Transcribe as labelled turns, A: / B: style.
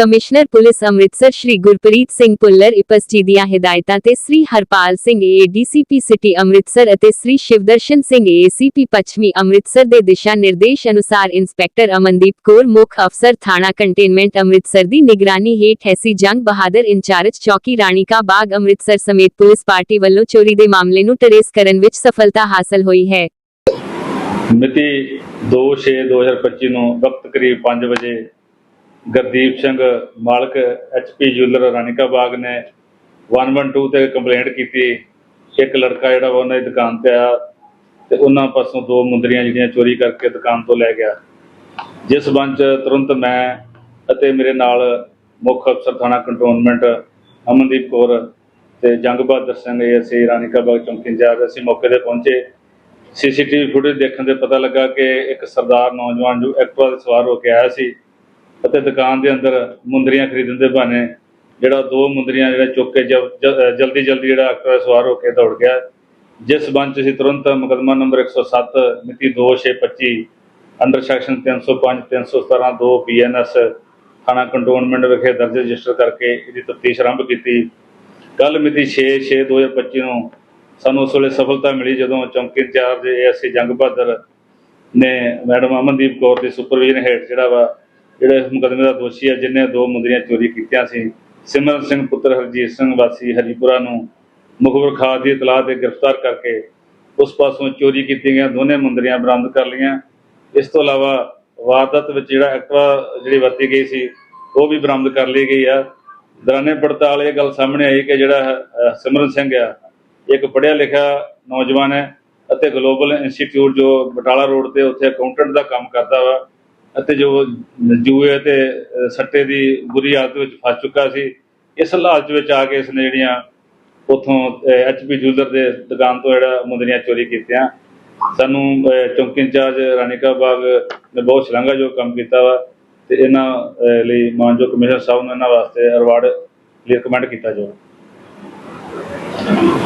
A: Commissioner police Amritsar Shri Gurpreet Singh Bhullar IPS ਦੀਆਂ ਹਦਾਇਤਾਂ ਤੇ ਸ੍ਰੀ ਹਰਪਾਲ ਸਿੰਘ ਏਡੀਸੀਪੀ ਸਿਟੀ ਅੰਮ੍ਰਿਤਸਰ ਅਤੇ ਸ੍ਰੀ ਸ਼ਿਵਦਰਸ਼ਨ ਸਿੰਘ ਏਸੀਪੀ ਪੱਛਮੀ ਅੰਮ੍ਰਿਤਸਰ ਦੇ ਦਿਸ਼ਾ ਨਿਰਦੇਸ਼ ਅਨੁਸਾਰ ਇੰਸਪੈਕਟਰ ਅਮਨਦੀਪ ਕੌਰ ਮੁੱਖ ਅਫਸਰ ਥਾਣਾ ਕੰਟੇਨਮੈਂਟ ਅੰਮ੍ਰਿਤਸਰ ਦੀ ਨਿਗਰਾਨੀ ਹੇਠ ਐਸੀ ਜੰਗ ਬਹਾਦਰ ਇੰਚਾਰਜ ਚੌਕੀ ਰਾਣੀਕਾ ਬਾਗ ਅੰਮ੍ਰਿਤਸਰ ਸਮੇਤ ਪੁਲਿਸ ਪਾਰਟੀ ਵੱਲੋਂ ਚੋਰੀ ਦੇ ਮਾਮਲੇ ਨੂੰ ਟਰੇਸ ਕਰਨ ਵਿੱਚ ਸਫਲਤਾ ਹਾਸਲ ਹੋਈ ਹੈ।
B: ਮਿਤੀ 2/6/2025 ਨੂੰ ਵਕਤ ਕਰੀਬ 5 ਵਜੇ ਗੁਰਦੀਪ ਸਿੰਘ ਮਾਲਕ ਐਚਪੀ ਜੁਐਲਰ ਰਾਣੀਕਾ ਬਾਗ ਨੇ 112 ਤੇ ਕੰਪਲੇਂਟ ਕੀਤੀ। ਇੱਕ ਲੜਕਾ ਜਿਹੜਾ ਵਾ ਉਹਨਾਂ ਦੀ ਦੁਕਾਨ ਤੇ ਆਇਆ ਤੇ ਉਹਨਾਂ ਪਾਸੋਂ ਦੋ ਮੁੰਦਰੀਆਂ ਜਿਹੜੀਆਂ ਚੋਰੀ ਕਰਕੇ ਦੁਕਾਨ ਤੋਂ ਲੈ ਗਿਆ। ਜਿਸ ਸੰਬੰਧ 'ਚ ਤੁਰੰਤ ਮੈਂ ਅਤੇ ਮੇਰੇ ਨਾਲ ਮੁੱਖ ਅਫਸਰ ਥਾਣਾ ਕੰਟਰੋਲਮੈਂਟ ਅਮਨਦੀਪ ਕੌਰ ਤੇ ਜੰਗ ਬਹਾਦਰ ਸਿੰਘ ਏਐਸਏ ਰਾਣੀਕਾ ਬਾਗ ਚੌਂਕੀ ਇੰਚਾਰਜ ਅਸੀਂ ਮੌਕੇ ਤੇ ਪਹੁੰਚੇ। ਸੀਸੀਟੀਵੀ ਫੁਟੇਜ ਦੇਖਣ ਤੇ ਪਤਾ ਲੱਗਾ ਕਿ ਇੱਕ ਸਰਦਾਰ ਨੌਜਵਾਨ ਜੋ ਐਕਟਿਵਾ ਤੇ ਸਵਾਰ ਹੋ ਕੇ ਆਇਆ ਸੀ ਅਤੇ ਦੁਕਾਨ ਦੇ ਅੰਦਰ ਮੁੰਦਰੀਆਂ ਖਰੀਦਣ ਦੇ ਬਹਾਨੇ ਜਿਹੜਾ ਦੋ ਮੁੰਦਰੀਆਂ ਜਿਹੜਾ ਚੁੱਕ ਕੇ ਜਲ- ਜਲਦੀ ਜਲਦੀ ਜਿਹੜਾ ਐਕਟਿਵਾ ਸਵਾਰ ਹੋ ਕੇ ਦੌੜ ਗਿਆ। ਜਿਸ ਸਬੰਧ 'ਚ ਅਸੀਂ ਤੁਰੰਤ ਮੁਕੱਦਮਾ ਨੰਬਰ 107 ਮਿਤੀ 2625 ਅੰਡਰ ਸੈਕਸ਼ਨ 305 317 2 ਬੀਐਨਐਸ ਥਾਣਾ ਕੰਟੋਨਮੈਂਟ ਵਿਖੇ ਦਰਜ ਰਜਿਸਟਰ ਕਰਕੇ ਇਹਦੀ ਤਫਤੀਸ਼ ਆਰੰਭ ਕੀਤੀ। ਕੱਲ ਮਿਤੀ 6/6/2025 ਨੂੰ ਸਾਨੂੰ ਉਸ ਵੇਲੇ ਸਫਲਤਾ ਮਿਲੀ ਜਦੋਂ ਚੌਂਕੀ ਇੰਚਾਰਜ ਏਐਸਸੀ ਜੰਗ ਬਹਾਦਰ ਨੇ ਮੈਡਮ ਅਮਨਦੀਪ ਕੌਰ ਦੀ ਸੁਪਰਵਿਜ਼ਨ ਹੇਠ ਜਿਹੜਾ ਵਾ ਜਿਹੜਾ ਇਸ ਮੁਕਦਮੇ ਦਾ ਦੋਸ਼ੀ ਹੈ ਜਿਨੇ ਦੋ ਮੁੰਦਰੀਆਂ ਚੋਰੀ ਕੀਤੀਆਂ ਸੀ। ਸਿਮਰਨ ਸਿੰਘ ਪੁੱਤਰ ਹਰਜੀਤ ਸਿੰਘ ਵਾਸੀ ਹਰੀਪੁਰਾ ਨੂੰ ਮੁਖਬਰ ਖਾਦ ਦੀ ਇਤਲਾਹ ਤੇ ਗ੍ਰਿਫਤਾਰ ਕਰਕੇ ਉਸ ਪਾਸੋਂ ਚੋਰੀ ਕੀਤੀਆਂ ਗਈਆਂ। ਦੋਨੇ ਮੁੰਦਰੀਆਂ ਬਰਾਮਦ ਕਰ ਲਈਆਂ। ਇਸ ਤੋਂ ਇਲਾਵਾ ਵਾਰਦਾਤ ਵਿੱਚ ਜਿਹੜਾ ਐਕਟਿਵਾ ਜਿਹੜੀ ਵਰਤੀ ਗਈ ਸੀ, ਉਹ ਵੀ ਬਰਾਮਦ ਕਰ ਲਈ ਗਈ ਆ। ਦਰਾਨੇ ਪੜਤਾਲ ਇਹ ਗੱਲ ਸਾਹਮਣੇ ਆਈ ਕਿ ਜਿਹੜਾ ਸਿਮਰਨ ਸਿੰਘ ਆ, ਇੱਕ ਪੜਿਆ ਲਿਖਿਆ ਨੌਜਵਾਨ ਹੈ ਅਤੇ ਗਲੋਬਲ ਇੰਸਟੀਚਿਊਟ ਜੋ ਬਟਾਲਾ ਰੋਡ ਤੇ ਉੱਥੇ ਅਕਾਊਂਟੈਂਟ ਦਾ ਕੰਮ ਕਰਦਾ ਵਾ ਅਤੇ ਜੋ ਜੂਏ ਤੇ ਸੱਟੇ ਦੀ ਬੁਰੀ ਹਾਲਤ ਵਿੱਚ ਫਸ ਚੁੱਕਾ ਸੀ, ਇਸ ਹਾਲਤ ਵਿੱਚ ਆ ਕੇ ਇਸਨੇ ਜਿਹੜੀਆਂ ਉਥੋਂ ਐਚਪੀ ਜੂਲਰ ਦੇ ਦੁਕਾਨ ਤੋਂ ਜਿਹੜਾ ਮੁੰਦਰੀਆਂ ਚੋਰੀ ਕੀਤੀਆਂ। ਸਾਨੂੰ ਚੌਂਕੀ ਇੰਚਾਰਜ ਰਾਣੀਕਾ ਬਾਗ ਨੇ ਬਹੁਤ ਸ਼ਲਾਘਾਯੋਗ ਕੰਮ ਕੀਤਾ ਵਾ ਤੇ ਇਹਨਾਂ ਲਈ ਮਾਨਯੋਗ ਕਮਿਸ਼ਨਰ ਸਾਹਿਬ ਨੂੰ ਇਹਨਾਂ ਵਾਸਤੇ ਅਵਾਰਡ ਲਈ ਰਿਕਮੈਂਡ ਕੀਤਾ ਜਾਵੇ